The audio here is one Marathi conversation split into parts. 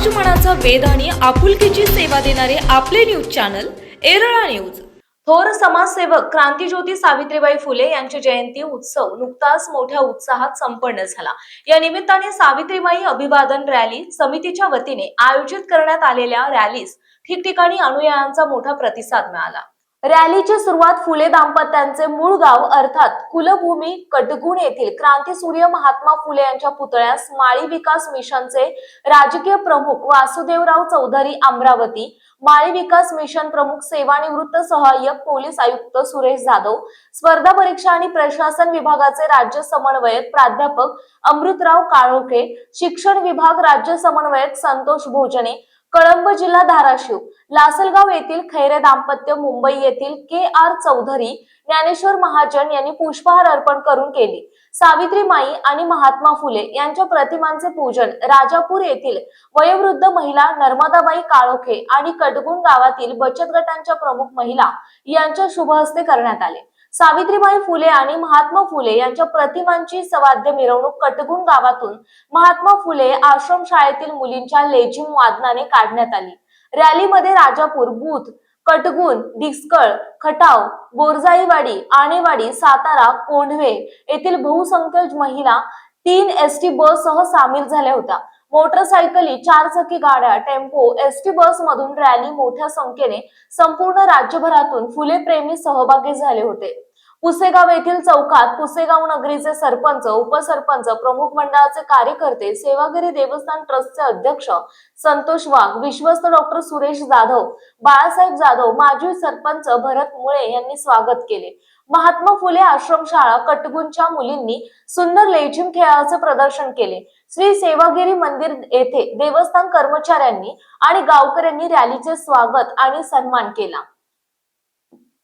समाज मनाचा आणि आपुलकीची सेवा देणारे आपले न्यूज चॅनल एरळा न्यूज. थोर समाजसेवक क्रांतीज्योती सावित्रीबाई फुले यांची जयंती उत्सव नुकताच मोठ्या उत्साहात संपन्न झाला. या निमित्ताने सावित्रीबाई अभिवादन रॅली समितीच्या वतीने आयोजित करण्यात आलेल्या रॅलीस ठिकठिकाणी अनुयायांचा मोठा प्रतिसाद मिळाला. रॅलीची सुरुवात फुले दाम्पत्यांचे मूळ गाव अर्थात कुलभूमी कटगुण येथील क्रांतीसूर्य महात्मा फुले यांच्या पुतळ्यास माळी विकास मिशनचे राजकीय प्रमुख वासुदेवराव चौधरी अमरावती माळी विकास मिशन प्रमुख सेवानिवृत्त सहाय्यक पोलीस आयुक्त सुरेश जाधव स्पर्धा परीक्षा आणि प्रशासन विभागाचे राज्य समन्वयक प्राध्यापक अमृतराव काळोखे शिक्षण विभाग राज्य समन्वयक संतोष भोजने कळंब जिल्हा धाराशिव लासलगाव येथील खैरे दाम्पत्य मुंबई येथील के आर चौधरी ज्ञानेश्वर महाजन यांनी पुष्पहार अर्पण करून केली. सावित्री माई आणि महात्मा फुले यांच्या प्रतिमांचे पूजन राजापूर येथील वयोवृद्ध महिला नर्मदाबाई काळोखे आणि कटगुण गावातील बचत गटांच्या प्रमुख महिला यांच्या शुभहस्ते करण्यात आले. सावित्रीबाई फुले आणि महात्मा फुले यांच्या प्रतिमांची सवाद्य मिरवणूक कटगुण गावातून महात्मा फुले आश्रम शाळेतील मुलींच्या लेझिम वादनाने काढण्यात आली. रॅलीमध्ये राजापूर बूथ कटगुण डिस्कळ खटाव बोरजाईवाडी आणेवाडी सातारा कोंढवे येथील बहुसंख्य महिला तीन एस टी बस सह सामील झाल्या होत्या. मोटरसायकली चारचाकी गाड्या टेम्पो एसटी बस मधून रॅली मोठ्या संख्येने संपूर्ण राज्यभरातून फुले प्रेमी सहभागी झाले होते. पुसेगाव येथील चौकात पुसेगाव नगरीचे सरपंच उपसरपंच प्रमुख मंडळाचे कार्यकर्ते सेवागिरी देवस्थान ट्रस्टचे अध्यक्ष संतोष वाघ विश्वस्त डॉक्टर सुरेश जाधव बाळासाहेब जाधव माजी सरपंच भरत मुळे यांनी स्वागत केले. महात्मा फुले आश्रमशाळा कटगुंच्या मुलींनी सुंदर लेझिम खेळाचे प्रदर्शन केले. श्री सेवागिरी मंदिर येथे देवस्थान कर्मचाऱ्यांनी आणि गावकऱ्यांनी रॅलीचे स्वागत आणि सन्मान केला.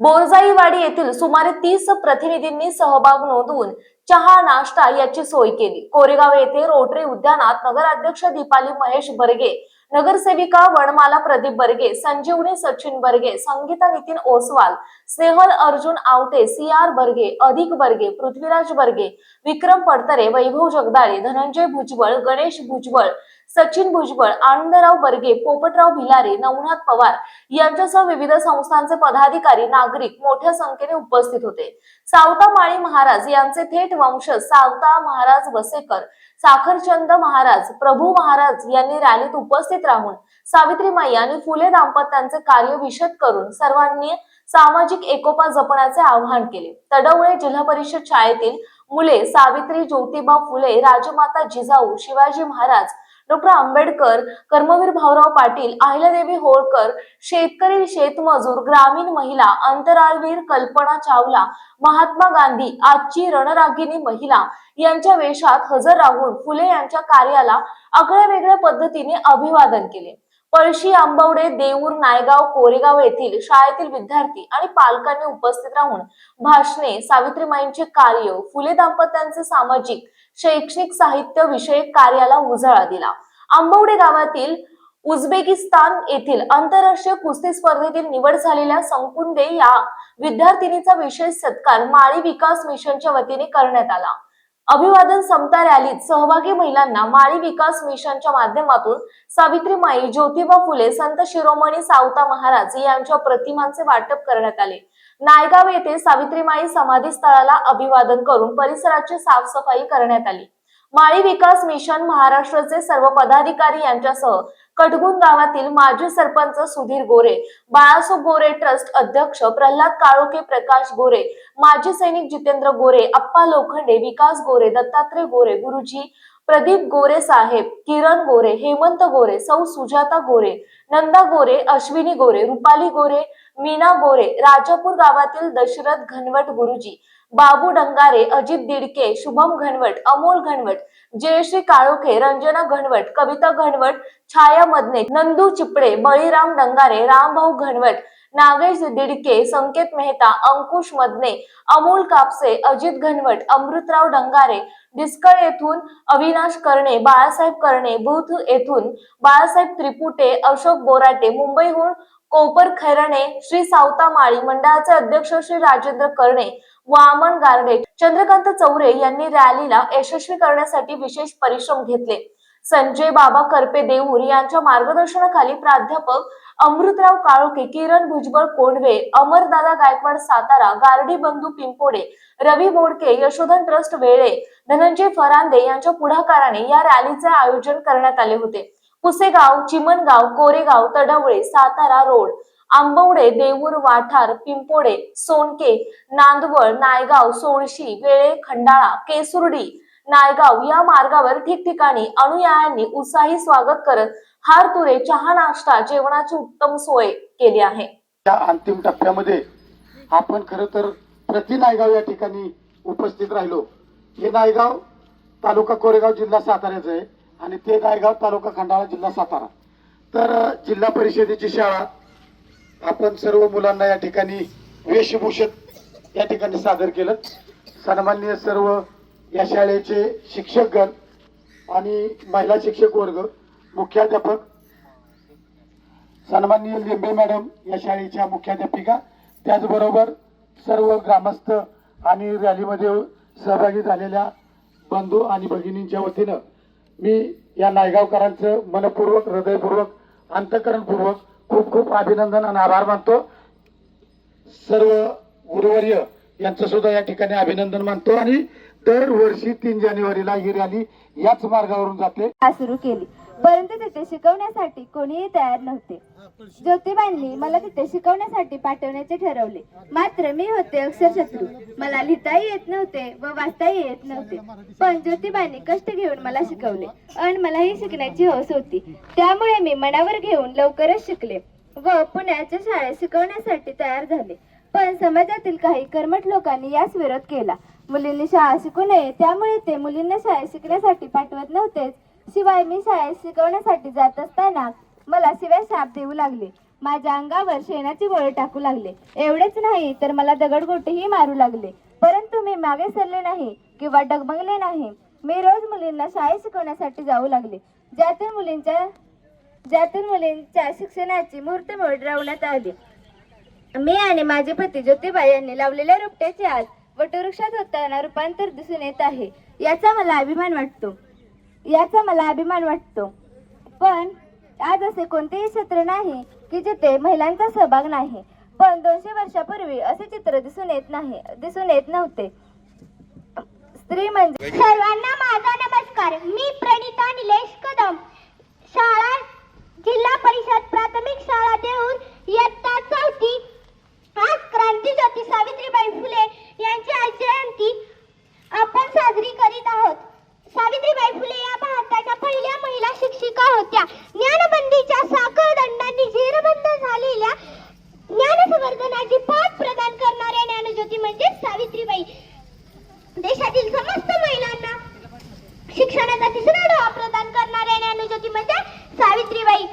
बोरजाईवाडी येथील सुमारे तीस प्रतिनिधींनी सहभाग नोंदवून चहा नाश्ता याची सोय केली. कोरेगाव येथे रोटरी उद्यानात नगराध्यक्ष दीपाली महेश बर्गे नगरसेविका वनमाला प्रदीप बर्गे संजीवनी सचिन बर्गे संगीता नितीन ओसवाल स्नेहल अर्जुन आवटे सी आर बर्गे अधिक बर्गे पृथ्वीराज बर्गे विक्रम पडतरे वैभव जगदाळे धनंजय भुजबळ गणेश भुजबळ सचिन भुजबळ आनंदराव बर्गे पोपटराव भिलारे नवनाथ पवार यांच्यासह विविध संस्थांचे पदाधिकारी नागरिक मोठ्या संख्येने उपस्थित होते. सावता माळी महाराज यांचे थेट वंशज सावता महाराज वसेकर साखरचंद महाराज प्रभू महाराज यांनी रॅलीत उपस्थित राहून सावित्रीमाई आणि फुले दाम्पत्यांचे कार्य विशद करून सर्वांनी सामाजिक एकोपा जपण्याचे आवाहन केले. तडवळे जिल्हा परिषद शाळेतील मुले सावित्री ज्योतिबा फुले राजमाता जिजाऊ शिवाजी महाराज डॉक्टर आंबेडकर कर्मवीर भाऊराव पाटील अहिल्यादेवी होळकर शेतकरी शेतमजूर ग्रामीण महिला अंतराळवीर कल्पना चावला महात्मा गांधी आजची रणरागिनी महिला यांच्या वेशात हजर राहून फुले यांच्या कार्याला आगळ्या वेगळ्या पद्धतीने अभिवादन केले. पळशी आंबवडे देऊर नायगाव कोरेगाव येथील शाळेतील विद्यार्थी आणि पालकांनी उपस्थित राहून भाषणे सावित्रीमाईंचे कार्य फुले दाम्पत्यांचे सामाजिक शैक्षणिक साहित्य विषयक कार्याला उजाळा दिला. आंबवडे गावातील उझबेकिस्तान येथील आंतरराष्ट्रीय कुस्ती स्पर्धेतील निवड झालेल्या संकुंदे या विद्यार्थिनीचा विशेष सत्कार माळी विकास मिशनच्या वतीने करण्यात आला. अभिवादन समता रॅलीत सहभागी महिलांना माळी विकास मिशनच्या माध्यमातून सावित्रीमाई ज्योतिबा फुले संत शिरोमणी सावता महाराज यांच्या प्रतिमांचे वाटप करण्यात आले. नायगाव येथे सावित्रीमाई समाधी स्थळाला अभिवादन करून परिसराची साफसफाई करण्यात आली. माळी विकास मिशन महाराष्ट्राचे सर्व पदाधिकारी यांच्यासह कटगुण गावातील माजी सरपंच सुधीर गोरे बाळासो गोरे ट्रस्ट अध्यक्ष प्रल्हाद काळोके प्रकाश गोरे माजी सैनिक जितेंद्र गोरे अप्पा लोखंडे विकास गोरे दत्तात्रय गोरे गुरुजी प्रदीप गोरे साहेब किरण गोरे हेमंत गोरे सौ सुजाता गोरे नंदा गोरे अश्विनी गोरे रुपाली गोरे मीना गोरे राजापूर गावातील दशरथ घनवट गुरुजी बाबू डंगारे अजित दिडके शुभम घनवट अमोल घनवट जयश्री काळोखे रंजना घनवट कविता घनवट छाया मदने नंदू चिपडे बळीराम डंगारे रामभाऊ घनवट नागेश दिडके संकेत मेहता अंकुश मदने अमोल कापसे अजित घनवट अमृतराव डंगारे डिस्कळ येथून अविनाश करणे बाळासाहेब करणे बुथ येथून बाळासाहेब त्रिपुटे अशोक बोराटे मुंबईहून कोपर खैरणे श्री सावता माळी मंडळाचे अध्यक्ष श्री राजेंद्र कर्णे वामन गारडे चंद्रकांत चौरे यांनी रॅलीला यशस्वी करण्यासाठी विशेष परिश्रम घेतले. संजय बाबा करपे देऊर यांच्या मार्गदर्शनाखाली प्राध्यापक अमृतराव काळोखे किरण भुजबळ कोंढवे अमरदादा गायकवाड सातारा गारडी बंधू पिंपोडे रवी बोडके यशोधन ट्रस्ट वेळे धनंजय फरांदे यांच्या पुढाकाराने या रॅलीचे आयोजन करण्यात आले होते. पुसेगाव चिमणगाव कोरेगाव तडवळे सातारा रोड आंबवडे देऊर वाठार पिंपोडे सोनके नांदवळ नायगाव सोळशी वेळे खंडाळा केसुर्डी नायगाव या मार्गावर ठिकठिकाणी अनुयायांनी उत्साही स्वागत करत हार तुरे चहा नाश्ता जेवणाची उत्तम सोय केली आहे. या अंतिम टप्प्यामध्ये आपण खर तर प्रति नायगाव या ठिकाणी उपस्थित राहिलो. हे नायगाव तालुका कोरेगाव जिल्हा साताऱ्याचं आहे. आणि ते गायगाव तालुका खंडाळा जिल्हा सातारा. तर जिल्हा परिषदेची शाळा आपण सर्व मुलांना या ठिकाणी वेशभूषेत या ठिकाणी सादर केलं. सन्माननीय सर्व या शाळेचे शिक्षकगण आणि महिला शिक्षक वर्ग मुख्याध्यापक सन्माननीय लिंबे मॅडम या शाळेच्या मुख्याध्यापिका त्याचबरोबर सर्व ग्रामस्थ आणि रॅलीमध्ये सहभागी झालेल्या बंधू आणि भगिनींच्या वतीनं मी या नायगावकरांचं मनपूर्वक हृदयपूर्वक अंतकरणपूर्वक खूप खूप अभिनंदन आणि आभार मानतो. सर्व गुरुवर्य यांचं सुद्धा या ठिकाणी अभिनंदन मानतो आणि दरवर्षी तीन जानेवारीला ही रॅली याच मार्गावरून जाते. सुरू केली. परंतु तिथे शिकवण्यासाठी कोणीही तयार नव्हते. ज्योतिबांनी मला तिथे शिकवण्यासाठी पाठवण्याचे ठरवले. मात्र मी होते अक्षरशत्रू. मला लिहिताही येत नव्हते व वाचताही येत नव्हते. पण ज्योतिबांनी कष्ट घेऊन मला शिकवले आणि मलाही शिकण्याची हौस होती. त्यामुळे मी मनावर घेऊन लवकरच शिकले व पुण्याच्या शाळेत शिकवण्यासाठी तयार झाले. पण समाजातील काही कर्मठ लोकांनी यास विरोध केला. मुलींनी शाळा शिकू नये त्यामुळे ते मुलींना शाळेत शिकण्यासाठी पाठवत नव्हतेच. शिवाय मी शाळेत शिकवण्यासाठी जात असताना मला शिवाय शाप देऊ लागले. माझ्या अंगावर शेणाची गोळे टाकू लागले. एवढेच नाही तर मला दगडगोटेही मारू लागले. परंतु मी मागे सरले नाही किंवा डगमगले नाही. मी रोज मुलींना शाळेत शिकवण्यासाठी जाऊ लागले. ज्यातून मुलींच्या ज्यातून मुलींच्या शिक्षणाची मुहूर्तमेढ रवण्यात आली. मी आणि माझे पती ज्योतिबा यांनी लावलेल्या रोपट्याचे आज वटवृक्षात होताना रूपांतर दिसून येत आहे. याचा मला अभिमान वाटतो. याचा मला अभिमान वाटतो. पण आज असे कोणतेही क्षेत्र नाही की जिथे महिलांचा सहभाग नाही. पण दोनशे वर्षापूर्वी असे चित्र दिसून येत नाही दिसून येत नव्हते. स्त्री म्हणजे सर्वांना माझा नमस्कार. मी प्रणिता निलेश कदम. शाळा जिल्हा परिषद प्राथमिक शाळा देऊन इयत्ता चौथी आज क्रांती ज्योती सावित्रीबाई फुले यांची आज जयंती आपण साजरी करीत आहोत सावित्रीबाई फुले या भारताच्या पहिल्या महिला शिक्षिका होत्या ज्ञानबंदीच्या साखर दंडांनी जेरबंद झालेल्या ज्ञानसंवर्धनाची पाठ प्रदान करणाऱ्या ज्ञानज्योती म्हणजे सावित्रीबाई देशातील समस्त महिलांना शिक्षणाचा तिसरा डोहा प्रदान करणाऱ्या ज्ञानज्योती म्हणजे सावित्रीबाई.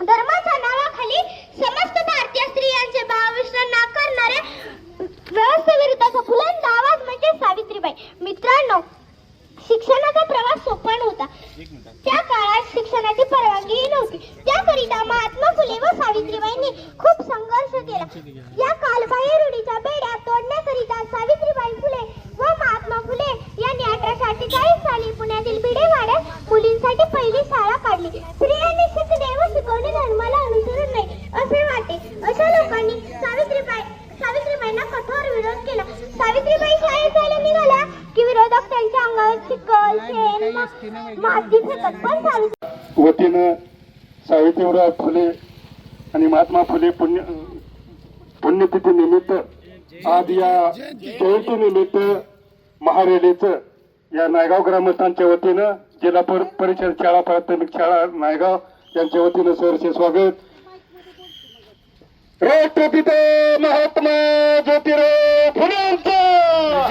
धर्माच्या नावाखाली समस्त भारतीय स्त्रियांचे भावविश्रण नाकारणाऱ्या व्यवस्थेविरुद्धचा बुलंद आवाज म्हणजे सावित्रीबाई. मित्रांनो शिक्षणाचा प्रवास सोपा नव्हता. त्या काळात शिक्षणाची परवानगी नव्हती. त्याकरिता महात्मा फुले व सावित्रीबाईंनी खूप संघर्ष केला. या कालबाह्य रूढीच्या बेड्या तोडण्याकरिता सावित्रीबाई फुले व महात्मा फुले यांनी अठराशे अठ्ठेचाळीस साली पुण्यातील भिडेवाड्यात मुलींसाठी पहिली शाळा काढली. स्त्रियांनी शिकणे व शिकवणे धर्माला अनुसरून नाही असे वाटे. अशा लोकांनी सावित्रीबाई सावित्रीबाईंना कठोर विरोध केला. सावित्रीबाई शाळेत जायला निघाल्या की विरोधक त्यांच्या अंगावर चिखल शेण माती फेकत पण सावित्री वतीनं सावित्रीराव फुले आणि महात्मा फुले पुण्य पुण्यतिथी निमित्त आज या जयंती निमित्त महारेलीचं या नायगाव ग्रामस्थांच्या वतीनं जिल्हा पर परिषद शाळा प्राथमिक शाळा नायगाव यांच्या वतीनं सरचे स्वागत. राष्ट्रपिता महात्मा ज्योतिराव फुलेंचा!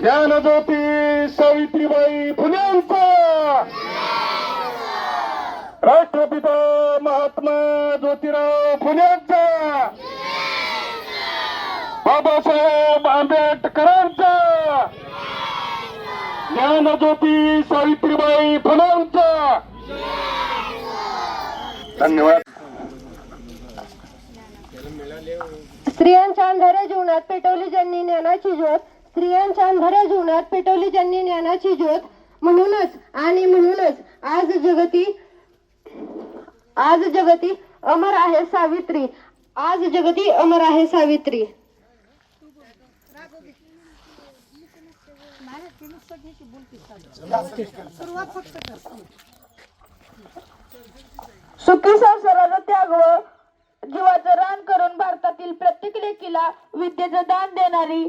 ज्ञानज्योती सावित्रीबाई फुलेंचा! राष्ट्रपिता महात्मा ज्योतिराव फुलेंचा! बाबासाहेब ज्ञानज्योती सावित्रीबाई फुलेंचा. धन्यवाद. स्त्रियांच्या अंधाऱ्या जीवनात पेटवली ज्यांनी ज्ञानाची ज्योत स्त्रियांच्या अंधाऱ्या जीवनात पेटवली ज्यांनी ज्ञानाची ज्योत म्हणूनच आणि म्हणूनच आज जगती आज जगती अमर आहे सावित्री. आज जगती अमर आहे सावित्री. सुखी संसाराचा त्याग व जीवाचं रान करून भारतातील प्रत्येक लेकीला विद्येचं दान देणारी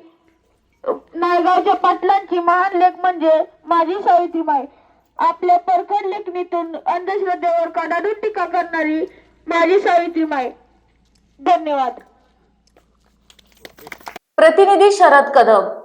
नायगावच्या पाटलांची महान लेख म्हणजे माझी सावित्रीबाई. आपल्या परखड लेखणीतून अंधश्रद्धेवर कडाडून टीका करणारी माझी सावित्रीबाई. धन्यवाद. प्रतिनिधी शरद कदम.